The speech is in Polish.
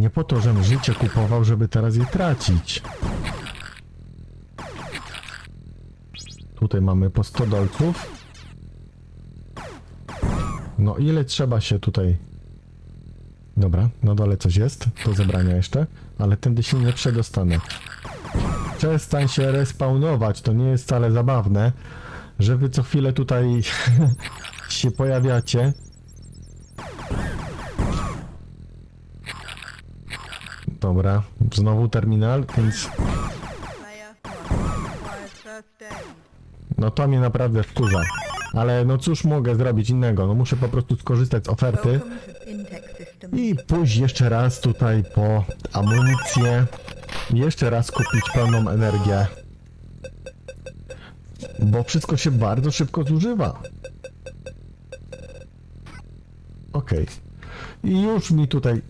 Nie po to, żebym życie kupował, żeby teraz je tracić. Tutaj mamy po 100 dolców. No ile trzeba się tutaj... Dobra, na dole coś jest do zebrania jeszcze, ale tędy się nie przedostanę. Przestań się respawnować, to nie jest wcale zabawne, że wy co chwilę tutaj się pojawiacie. Dobra, znowu terminal, więc no to mnie naprawdę wkurza. Ale no cóż mogę zrobić innego, no muszę po prostu skorzystać z oferty i pójść jeszcze raz tutaj po amunicję. Jeszcze raz kupić pełną energię. Bo wszystko się bardzo szybko zużywa. Okej. I już mi tutaj